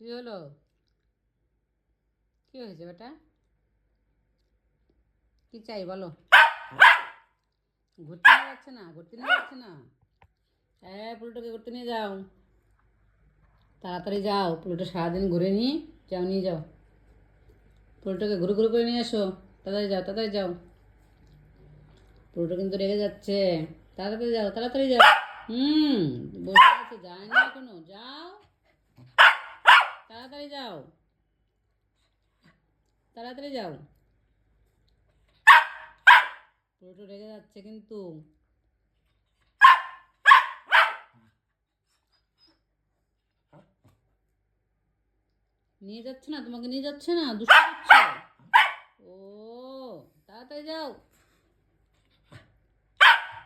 কি হলো? কি হয়েছে বেটা? কি চাই বলো? ঘুরতে নিয়ে যাচ্ছে না, ঘুরতে নিয়ে যাচ্ছে না। হ্যাঁ পুলটোকে ঘুরতে নিয়ে যাও। তাড়াতাড়ি যাও, পুলটো সারাদিন ঘুরে নিয়ে যাও নিয়ে যাও। পুলটোকে ঘুরে ঘুরে করে নিয়ে এসো তাড়াতাড়ি যাও তাড়াতাড়ি যাও। পুলটো কিন্তু রেগে যাচ্ছে। তাড়াতাড়ি যাও তাড়াতাড়ি যাও। হুম, বসে আছে, যায়নি এখনও। যাও। তাড়াতাড়ি যাও। তাড়াতাড়ি যাও। পুরোটো রেগে যাচ্ছে কিন্তু। নিয়ে যাচ্ছে না, তোমাকে নিয়ে যাচ্ছে না, দুষ্টু ও, তাড়াতাড়ি যাও।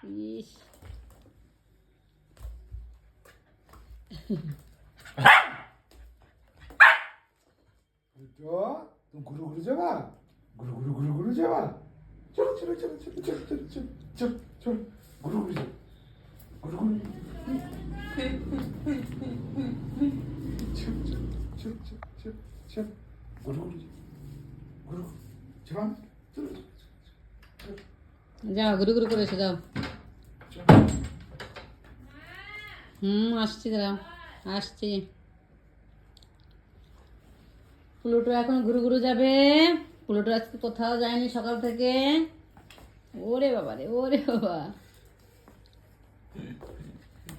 ইস। তুমি ঘুরু ঘুরু যাবা ঘুরু ঘুরু ঘুরু ঘুরু যাবা চলো চলো চলো চলো চলো চলো চলো চলো চলো ঘুরু ঘুরু যাও ঘুরু ঘুরু চলো চলো চলো চলো চলো ঘুরু ঘুরু ঘুরু চলো চলো চলো যাও ঘুরে ঘুরে করে এসে যাও হুম আসছি দাঁড়াও আসছি প্লুটো এখন ঘুরু ঘুরু যাবে। প্লুটো আজকে কোথাও যায়নি সকাল থেকে। ওরে বাবা রে, ওরে বাবা।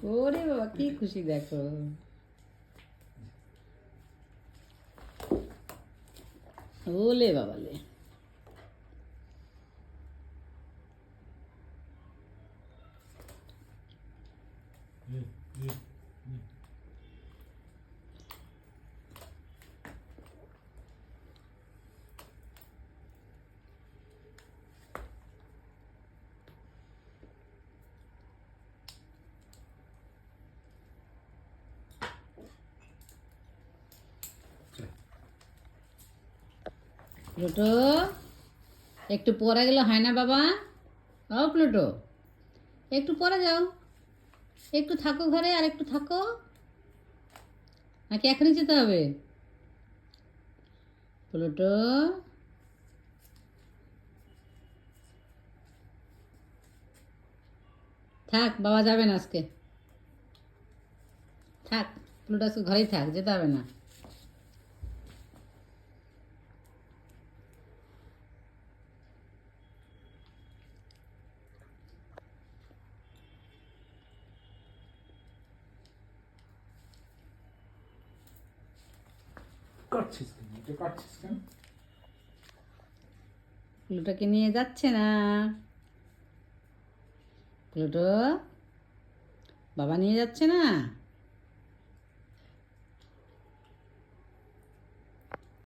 ওরে বাবা, কি খুশি দেখো। ওলে বাবা লে। প্লুটো, একটু পরে গেলে হয় না বাবা। ও প্লুটো, একটু পরে যাও। একটু থাকো ঘরে, আর একটু থাকো। নাকি এখনই যেতে হবে? প্লুটো, থাক, বাবা যাবে না আজকে। থাক, প্লুটো আজকে ঘরেই থাক, যেতে হবে না। কাটছিস কেন? এটা কেন? নিয়ে যাচ্ছে না। প্লুটো বাবা নিয়ে যাচ্ছে না?